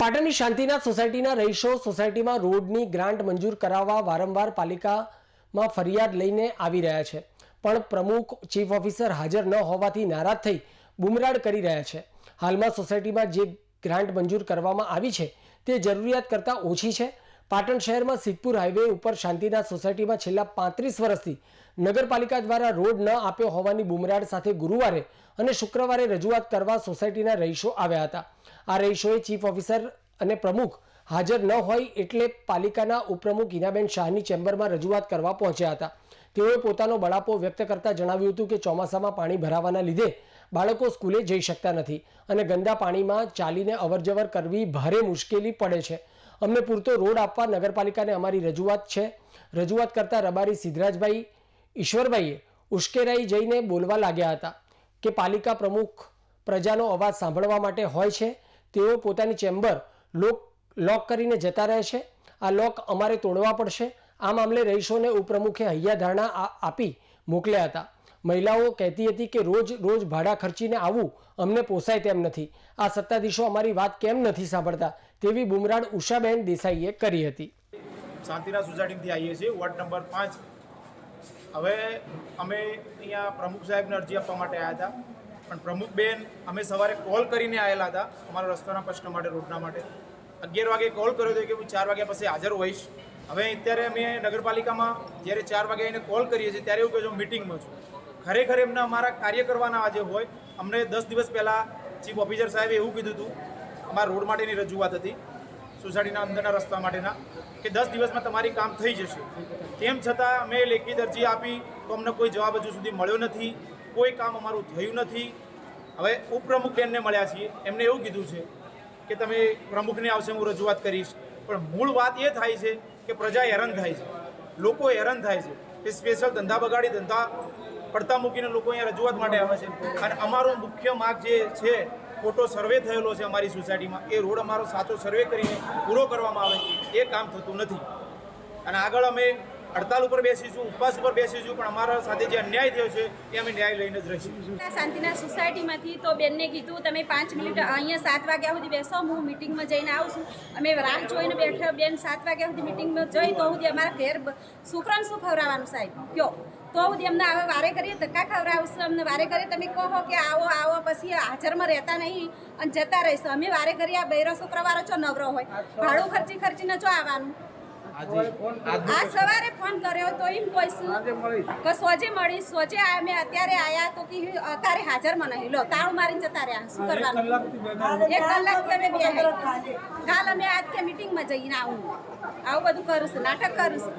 પાટણની શાંતિનાથ સોસાયટીના રહીશો સોસાયટીમાં રોડની ગ્રાન્ટ મંજૂર કરાવવા વારંવાર પાલિકામાં ફરિયાદ લઈને આવી રહ્યા છે. પણ પ્રમુખ, ચીફ ઓફિસર હાજર ન હોવાથી નારાજ થઈ બુમરાડ કરી રહ્યા છે. હાલમાં સોસાયટીમાં જે ગ્રાન્ટ મંજૂર કરવામાં આવી છે તે જરૂરિયાત કરતાં ઓછી છે. પાટણ શહેરમાં સિદ્ધપુર હાઈવે ઉપર શાંતિનાથ સોસાયટીમાં છેલ્લા પાંત્રીસ વર્ષથી નગરપાલિકા દ્વારા રોડ ન આપ્યો હોવાની બુમરાડ સાથે ગુરુવારે અને શુક્રવારે રજૂઆત કરવા સોસાયટીના રહીશો આવ્યા હતા. આ રહીશોએ ચીફ ઓફિસર અને પ્રમુખ હાજર ન હોય એટલે પાલિકાના ઉપપ્રમુખ ઇનાબેન શાહની ચેમ્બરમાં રજૂઆત કરવા પહોંચ્યા હતા. તેઓએ પોતાનો બળાપો વ્યક્ત કરતા જણાવ્યું હતું કે ચોમાસામાં પાણી ભરાવાના લીધે બાળકો સ્કૂલે જઈ શકતા નથી અને ગંદા પાણીમાં ચાલીને અવરજવર કરવી ભારે મુશ્કેલી પડે છે. અમને પૂરતો રોડ આપવા નગરપાલિકાને અમારી રજૂઆત છે. રજૂઆત કરતા રબારી સિદ્ધરાજભાઈ ઈશ્વરભાઈએ ઉશ્કેરાઈ જઈને બોલવા લાગ્યા હતા કે પાલિકા પ્રમુખ પ્રજાનો અવાજ સાંભળવા માટે હોય છે. તેઓ પોતાની ચેમ્બર લોક લોક કરીને જતા રહે છે. આ લોક અમારે તોડવા પડશે. આ મામલે રહીશોને ઉપપ્રમુખે હૈયાધારણા આપી મોકલ્યા હતા. મહિલાઓ કહેતી હતી કે રોજ રોજ ભાડા ખર્ચીને આવવું અમને પોસાય તેમ નથી. આ સત્તાધીશો અમારી વાત કેમ નથી સાંભળતા? તેવી બુમરાડ ઉષાબેન દેસાઈએ કરી હતી. શાંતિના સોસાયટીમાંથી આવીએ છીએ, વોર્ડ નંબર પાંચ. હવે અમે અહીંયા પ્રમુખ સાહેબને અરજી આપવા માટે આવ્યા હતા. પણ પ્રમુખબેન, અમે સવારે કોલ કરીને આવેલા હતા, અમારા રસ્તાના પ્રશ્ન માટે, રોડના માટે. અગિયાર વાગે કોલ કર્યો હતો કે હું ચાર વાગ્યા પછી હાજર હોઈશ. હવે અત્યારે અમે નગરપાલિકામાં જ્યારે ચાર વાગે એને કોલ કરીએ છીએ, ત્યારે એવું કહે છે મિટિંગમાં છું. ખરેખર એમને અમારા કાર્ય કરવાના આજે હોય. અમને દસ દિવસ પહેલાં ચીફ ઓફિસર સાહેબે એવું કીધું હતું, અમારા રોડ માટેની રજૂઆત હતી, સોસાયટીના અંદરના રસ્તા માટેના, કે દસ દિવસમાં તમારી કામ થઈ જશે. તેમ છતાં અમે લેખિત અરજી આપી, તો અમને કોઈ જવાબ હજુ સુધી મળ્યો નથી, કોઈ કામ અમારું થયું નથી. હવે ઉપપ્રમુખ બેનને મળ્યા છીએ. એમને એવું કીધું છે કે તમે પ્રમુખને આવશે, હું રજૂઆત કરીશ. પણ મૂળ વાત એ થાય છે કે પ્રજા હેરાન થાય છે. લોકો હેરાન થાય છે. એ સ્પેશિયલ ધંધા બગાડી ધંધા પડતા મૂકીને લોકો અહીંયા રજૂઆત માટે આવે છે. અને અમારો મુખ્ય માર્ગ જે છે, ખોટો સર્વે થયેલો છે અમારી સોસાયટીમાં એ રોડ અમારો સાચો સર્વે કરીને પૂરો કરવામાં આવે. એ કામ થતું નથી. અને આગળ અમે હડતાલ ઉપર બેસીશું, ઉપવાસ ઉપર બેસીશું, પણ અમારા સાથે જે અન્યાય થયો છે, એ અમે ન્યાય લઈને જ રહીશું. શાંતિના સોસાયટીમાંથી તો બેનને કીધું, તમે પાંચ મિનિટ અહીંયા સાત વાગ્યા સુધી બેસો, હું મિટિંગમાં જઈને આવું છું. અમે રાહ જોઈને બેઠા, બેન, સાત વાગ્યા સુધી મિટિંગમાં જઈ, તો સુધી અમારા ઘેર બ- શું ખવડાવવાનું સાહેબ? કયો. તો સુધી અમને હવે વારે કરીએ ધક્કા ખવડાવશું, અમને વારે કરીએ તમે કહો કે આવો આવો, પછી હાજરમાં રહેતા નહીં અને જતા રહીશું. અમે વારે કરીએ આ બૈરો શુક્રવારે છો, નવરો હોય. ભાડું ખર્ચી ખર્ચીને જો આવવાનું. આ સવારે ફોન કર્યો તો એમ કહીશું કે સોજે મળી સોજે અમે અત્યારે આયા તો કે અત્યારે હાજરમાં નહીં. લો તાળું મારીને જતા રહ્યા. શું કરવાનું? એક કલાક અમે બે કાલ અમે આજ કે મીટિંગમાં જઈને આવું. આવું બધું કરું છું નાટક કરું છું.